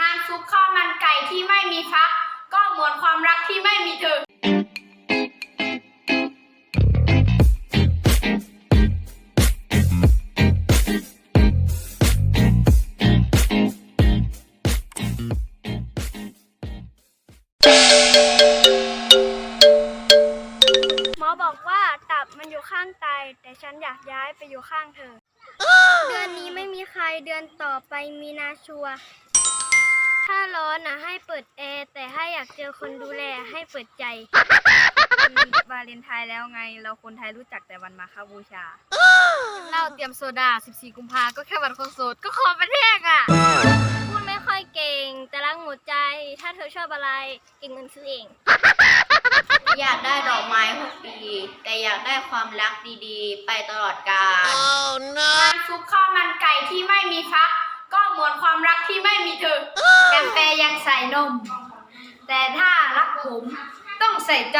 น้ำซุปข้าวมันไก่ที่ไม่มีฟัก ก็เหมือนความรักที่ไม่มีเธอหมอบอกว่า มันอยู่ข้างไตแต่ฉันอยากย้ายไปอยู่ข้างเธอ เดือนนี้ไม่มีใครเดือนต่อไปมีนาชัวร์ถ้าร้อนนะให้เปิดแอร์แต่ถ้าอยากเจอคนดูแลให้เปิดใจ วาเลนไทน์แล้วไง เราคนไทยรู้จักแต่วันมาคาบูชา เราเตรียมโซดา 14 กุมภาก็แค่วันคนโสดก็ขอเป็นแทกอะ พูดไม่ค่อยเก่ง แต่รักหมดใจ ถ้าเธอชอบอะไร เก็บเงินซื้อเอง อยา อยากได้ความรักดีๆ ไปตลอดกาลน้ำซุปข้าวมันไก่ที่ไม่มีฟัก ก็เหมือนความรักที่ไม่มีเธอกาแฟยังใส่นม แต่ถ้ารักผมต้องใส่ใจ